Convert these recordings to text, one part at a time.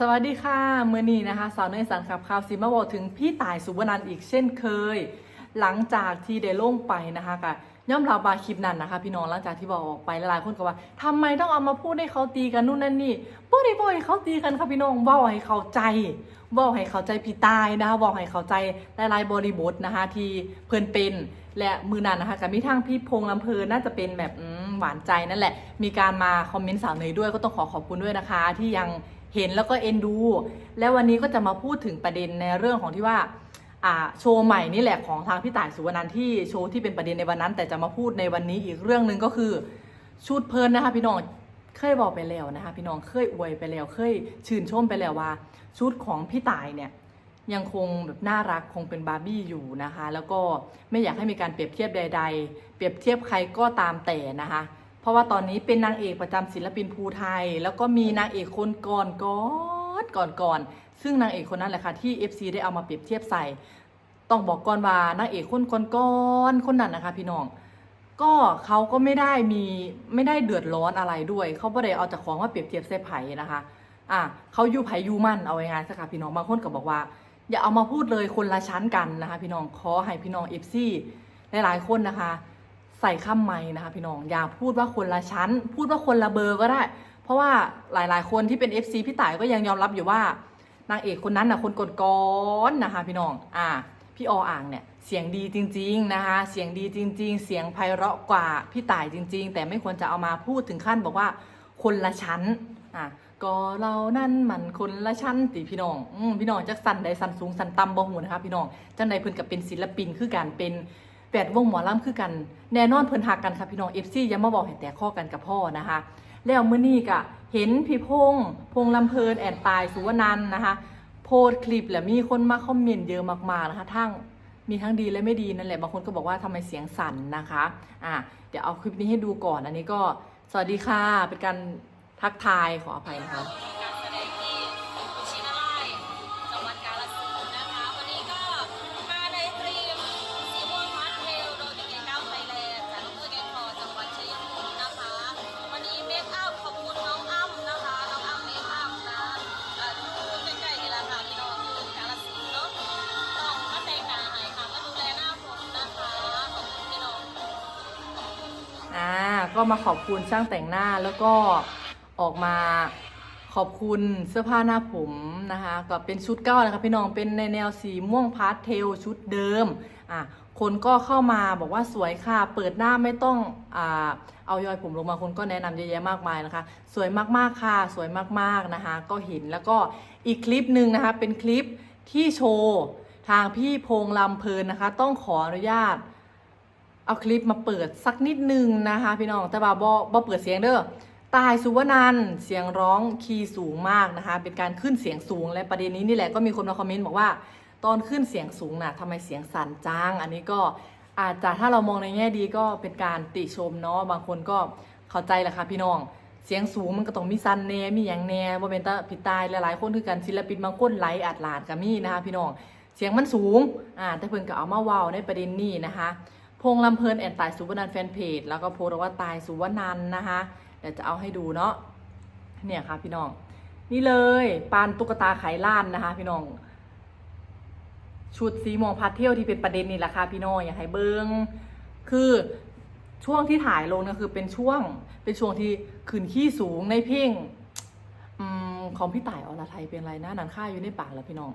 สวัสดีค่ะเมื่อนี้นะคะ สาวเนยสันขับข่าวซีมาบอกถึงพี่ต่ายสุวรรณอีกเช่นเคย หลังจากที่ได้ลงไปนะคะกับย่อมรับบาคลิปนั้นนะคะ พี่น้องหลังจากที่บอกออกไปหลายๆคนก็ว่าทำไมต้องเอามาพูดให้เขาตีกันนู่นนั่นนี่บ่ได้บ่อยเขาตีกันค่ะพี่น้องเว้าให้เข้าใจเว้าให้เข้าใจพี่ตายนะคะเว้าให้เข้าใจหลายๆบริบทนะคะ ที่เพิ่นเป็นและมือนั้นนะคะกับมีทางพี่พงษ์ลำเพลินน่าจะเป็นแบบหวานใจนั่นแหละ มีการมาคอมเมนต์สาวเนยด้วยก็ต้องขอขอบคุณด้วยนะคะ ที่ยัง เห็นแล้วก็เอ็นดู แล้ววันนี้ก็จะมาพูดถึงประเด็นในเรื่องของที่ว่าโชว์ใหม่นี่แหละของทางพี่ต่ายสุวรรณันที่โชว์ที่เป็นประเด็นในวันนั้น แต่จะมาพูดในวันนี้อีกเรื่องหนึ่งก็คือชุดเพลินนะคะพี่น้องเคยบอกไปแล้วนะคะพี่น้องเคยอวยไปแล้ว เคยชื่นชมไปแล้วว่า ชุดของพี่ต่ายเนี่ยยังคงแบบน่ารักคงเป็นบาร์บี้อยู่นะคะ แล้วก็ไม่อยากให้มีการเปรียบเทียบใด ๆ เปรียบเทียบใครก็ตามแต่นะคะ เพราะว่าตอนนี้เป็นนางเอกประจำศิลปินภูไทย แล้วก็มีนางเอกคนก่อนก่อนก่อนก่อนซึ่งนางเอกคนนั้นแหละค่ะที่ FC ได้เอามาเปรียบเทียบใส่ ต้องบอกก่อนว่านางเอกคนก่อนก่อนคนนั้นนะคะ พี่น้องก็เขาก็ไม่ได้มีไม่ได้เดือดร้อนอะไรด้วยเขาไม่ได้เอาจากของมาเปรียบเทียบเส้ไผ่นะคะอะเขาอยู่ไผ่อยู่มั่นเอาง่ายๆสักค่ะพี่น้องบางคนก็บอกว่า อย่าเอามาพูดเลยคนละชั้นกันนะคะ พี่น้องขอให้พี่น้องเอฟซีหลายๆคนนะคะ ใส่ข้ามไม้นะคะพี่น้องอย่าพูดว่าคนละชั้น พูดว่าคนละเบอร์ก็ได้ เพราะว่าหลายๆ คนที่เป็น FC พี่ต่ายก็ยังยอมรับอยู่ว่านางเอกคนนั้นนะคนกดก้อนๆนะคะพี่น้องอ่าพี่ออ่างเนี่ยเสียงดีจริง ๆนะคะ เสียงดีจริง ๆ เสียงไพเราะกว่าพี่ต่ายจริง ๆ แต่ไม่ควรจะเอามาพูดถึงขั้นบอกว่าคนละชั้นอะก็เรานั่นมันคนละชั้นติพี่น้องอืพี่น้องจักสันใดสันสูงสันต่ำบ่หูนะคะพี่น้องจังใดเพิ่นกับเป็นศิลปินคือการเป็น แปดวงหมอลำคือกัน แน่นอนเพิ่นหักกันค่ะพี่น้อง FC อย่ามาบอกให้แต่ข้อกันกับพ่อนะคะ แล้วมื้อนี้ก็เห็นพี่พงษ์พงษ์ลำเพลินแอนตายสุวนันนะคะ โพสคลิปแล้วมีคนมาคอมเมนต์เยอะมากๆนะคะทั้งมีทั้งดีและไม่ดีนั่นแหละบางคนก็บอกว่าทำไมเสียงสั่นนะคะอะเดี๋ยวเอาคลิปนี้ให้ดูก่อนอันนี้ก็สวัสดีค่ะเป็นการทักทายขออภัยนะคะ ก็มาขอบคุณช่างแต่งหน้าแล้วก็ออกมาขอบคุณเสื้อผ้าหน้าผมนะคะก็เป็นชุดเก้านะคะพี่น้องเป็นในแนวสีม่วงพาสเทลชุดเดิมอะคนก็เข้ามาบอกว่าสวยค่ะ เปิดหน้าไม่ต้องอ่าเอายอยผมลงมาคนก็แนะนำเยอะแยะมากมายนะคะ สวยมากๆค่ะ สวยมากๆนะคะ ก็เห็นแล้วก็อีกคลิปหนึ่งนะคะ เป็นคลิปที่โชว์ทางพี่พงลำเพลินนะคะ ต้องขออนุญาต เอาคลิปมาเปิดสักนิดนึงนะคะ พี่น้องแต่ว่าบ่บเปิดเสียงเด้อตายสุวนันเสียงร้องคีย์สูงมากนะคะ เป็นการขึ้นเสียงสูงและประเด็นนี้นี่แหละก็มีคนมาคอมเมนต์บอกว่า ตอนขึ้นเสียงสูงน่ะทำไมเสียงสั่นจังอันนี้ก็อาจจะถ้าเรามองในแง่ดีก็เป็นการติชมเนาะบางคนก็เข้าใจแหละค่ะพี่น้อง เสียงสูงมันก็ต้องมีซันแน่มีอย่างแน่บ่เป็นตาผิดตายหลายๆคนคือกันศิลปินบางคนไหลอัดหลาดก็มีนะคะพี่น้องเสียงมันสูงอ่าแต่เพิ่นก็เอามาเว้าในประเด็นนี้นะคะ พงลำเพลินแอนตายสุวรรณันแฟนเพจแล้วก็โพสต์ว่าตายสุวรรณันนะคะเดี๋ยวจะเอาให้ดูเนาะเนี่ยค่ะพี่น้อง นี่เลยปานตุ๊กตาไขล้านนะคะ พี่น้อง ชุดสีม่วงพาเทลที่เป็นประเด็นนี่แหละค่ะพี่น้องอยากให้เบิงคือช่วงที่ถ่ายลงเนี่ยคือเป็นช่วงเป็นช่วงที่ขึ้นขี้สูงในเพลงอของพี่ต่ายอรไทยเป็นอะไรนะนันค่าอยู่ในปากแล้วพี่น้อง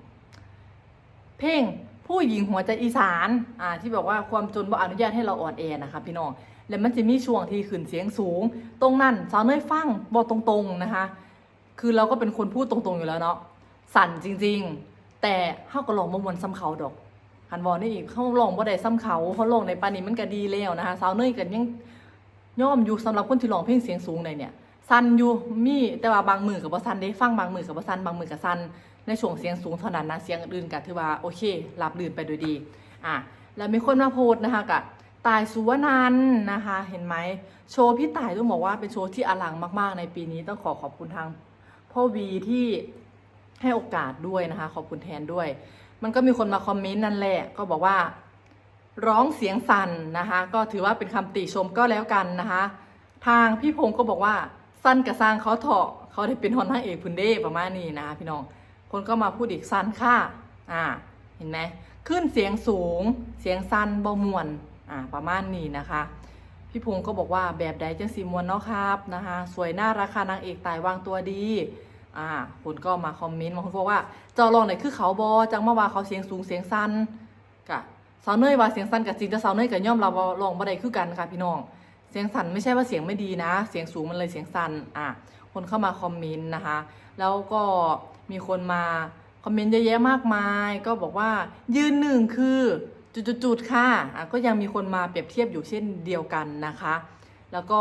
เพลง ผู้หญิงหัวใจอีสานอ่าที่บอกว่าความจนบ่อนุญาตให้เราอ่อนแอนะคะพี่น้องแล้วมันจะมีช่วงที่ขึ้นเสียงสูง ตรงนั้นสาวเนยฟังบอกตรงๆนะคะ คือเราก็เป็นคนพูดตรงๆอยู่แล้วเนาะสั่นจริงๆ แต่เฮาก็ลองบ่มวนซ้ำเขาดอกหันวอนี่อีกเขาลองบ่ได้ซ้ำเขาเขาลองในปานนี้มันก็ดีแล้วนะคะสาวเนยก็ยังย่อมอยู่สำหรับคนที่ร้องเพลงเสียงสูงในเนี่ยสั่นอยู่มีแต่ว่าบางมือกับบ่สั่นได้ฟังบางมือกับบ่สั่นบางมือกับสั่น ในช่วงเสียงสูงเท่านั้นนะเสียงอื่นก็ถือว่าโอเค รับลื่นไปโดยดีอะแล้วมีคนมาโพสนะคะกับตายสุวนันนะคะ เห็นไหมโชว์พี่ต่ายต้องบอกว่าเป็นโชว์ที่อลังมากๆในปีนี้ต้องขอขอบคุณทางพ่อวีที่ให้โอกาสด้วยนะคะ ขอบคุณแทนด้วย มันก็มีคนมาคอมเมนต์นั่นแหละก็บอกว่า ร้องเสียงสั่นนะคะ ก็ถือว่าเป็นคำติชมก็แล้วกันนะคะ ทางพี่พงศ์ก็บอกว่าสั้นกับสร้างเขาเถาะเขาได้เป็นฮอนทางเอกพุนเด้ประมาณนี้นะคะพี่น้อง คนก็มาพูดอีกสั้นค่ะอ่าเห็นไหมขึ้นเสียงสูงเสียงสั้นบ่มวนอ่าประมาณนี้นะคะ พี่พงศ์ก็บอกว่าแบบใดจังสีมวนเนาะครับนะคะ สวยน่าราคานางเอกตายวางตัวดีอ่าคนก็มาคอมเมนต์บางคนบอกว่าเจอลองไหนคือเขาบอจังเมาว่าเขาเสียงสูงเสียงสั้นกะสาวเนยว่าเสียงสั้นกับจริงแต่สาวเนยกับย่อมเราว่าลองบ่ได้คือกันค่ะพี่น้อง เสียงสั่นไม่ใช่ว่าเสียงไม่ดีนะ เสียงสูงมันเลยเสียงสั่นอะคนเข้ามาคอมเมนต์นะคะ แล้วก็มีคนมาคอมเมนต์เยอะแยะมากมาย ก็บอกว่ายืนหนึ่งคือจุดๆค่ะอะ ก็ยังมีคนมาเปรียบเทียบอยู่เช่นเดียวกันนะคะ แล้วก็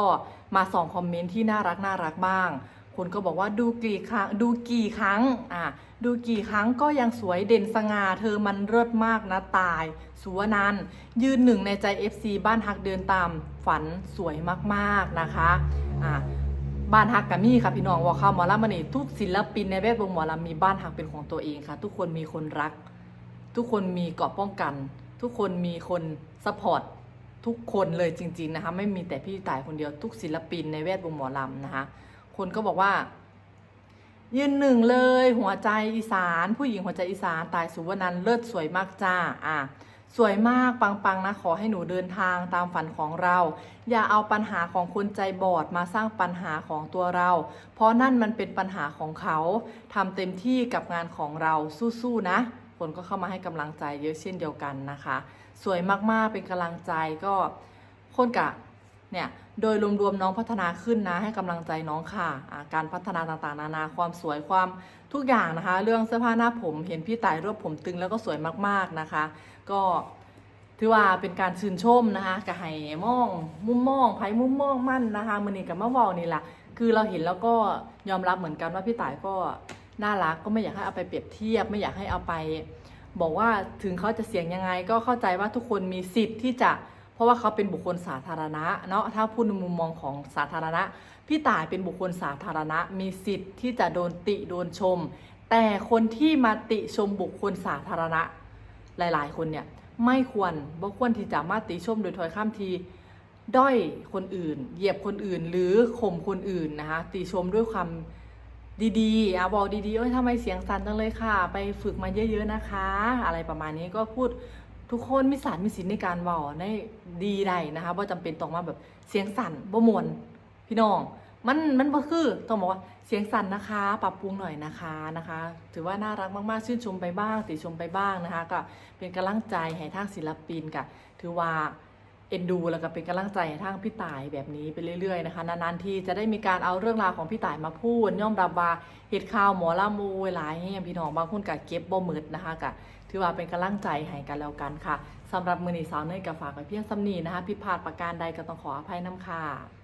มาส่องคอมเมนต์ที่น่ารักน่ารักบ้าง คนก็บอกว่าดูกี่ครั้งดูกี่ครั้งอะดูกี่ครั้งก็ยังสวยเด่นสง่าเธอมันเลิศมากนะตายสุวนันยืนหนึ่งในใจ FC บ้านฮักเดินตามฝันสวยมากๆนะคะอะบ้านฮักกับมี่ค่ะพี่น้องว่าเข้าหมอลำมันนี่ทุกศิลปินในแวดวงหมอลำมีบ้านฮักเป็นของตัวเองค่ะ ทุกคนมีคนรัก ทุกคนมีเกราะป้องกัน ทุกคนมีคนซัพพอร์ตทุกคนเลยจริง ๆนะคะ ไม่มีแต่พี่ต่ายคนเดียวทุกศิลปินในแวดวงหมอลำนะคะ คนก็บอกว่า ยืนหนึ่งเลย หัวใจอีสาน ผู้หญิงหัวใจอีสานตายสุวรรณันเลิศสวยมากจ้าอะสวยมากปังๆนะขอให้หนูเดินทางตามฝันของเรา อย่าเอาปัญหาของคนใจบอดมาสร้างปัญหาของตัวเรา เพราะนั่นมันเป็นปัญหาของเขาทำเต็มที่กับงานของเราสู้ๆนะคนก็เข้ามาให้กำลังใจเยอะเช่นเดียวกันนะคะ สวยมากๆเป็นกำลังใจก็คนกะ เนี่ยโดยรวมๆน้องพัฒนาขึ้นนะให้กำลังใจน้องค่ะอ่าการพัฒนาต่างๆ นานาความสวยความทุกอย่างนะคะ เรื่องเสื้อผ้าหน้าผมเห็นพี่ต่ายรวบผมตึงแล้วก็สวยมากๆนะคะ ก็ถือว่าเป็นการชื่นชมนะคะกะไห้มอง มุมมองไพ่มุมมองมั่นนะคะมือนี้กับมะวอลนี่แหละคือเราเห็นแล้วก็ยอมรับเหมือนกันว่าพี่ต่ายก็น่ารักก็ไม่อยากให้เอาไปเปรียบเทียบ ไม่อยากให้เอาไป บอกว่าถึงเขาจะเสียงยังไงก็เข้าใจว่าทุกคนมีสิทธิ์ที่จะ เพราะว่าเขาเป็นบุคคลสาธารณะเนาะถ้าพูดในมุมมองของสาธารณะ พี่ต่ายเป็นบุคคลสาธารณะ มีสิทธิ์ที่จะโดนติโดนชม แต่คนที่มาติชมบุคคลสาธารณะ หลาย ๆ คนเนี่ยไม่ควรบ่ควรที่จะมาติชมโดยถอยข้ามทีด้อยคนอื่น เหยียบคนอื่นหรือข่มคนอื่นนะคะติชมด้วยความดีๆอะบอกดีๆเอ้ยทำไมเสียงสั่นจังเลยค่ะ ไปฝึกมาเยอะๆนะคะ อะไรประมาณนี้ก็พูด ทุกคนมีสารมีสินในการเว่าได้ดีได้นะคะว่าจำเป็นต้องมาแบบเสียงสั่นบ่มวนพี่น้อง มันมันบ่คือต้องบอกว่าเสียงสั่นนะคะ ปรับปรุงหน่อยนะคะนะคะ ถือว่าน่ารักมากๆชื่นชมไปบ้างติชมไปบ้างนะคะ ก็เป็นกำลังใจให้ทางศิลปินกะถือว่า เอ็นดูแล้วก็เป็นกำลังใจให้ทางพี่ต่ายแบบนี้ไปเรื่อยๆนะคะนานๆที่จะได้มีการเอาเรื่องราวของพี่ต่ายมาพูดย่อมรับว่าเหตุข่าวหมอละมูเวลาให้พี่น้องบางคนกะเก็บบ่มืดนะคะกะถือว่าเป็นกำลังใจให้กันแล้วกันค่ะสำหรับมือนีสาวเนยกับฝากไว้เพียงสำนีนะคะพิพาทประการใดก็ต้องขออภัยน้ำค่ะ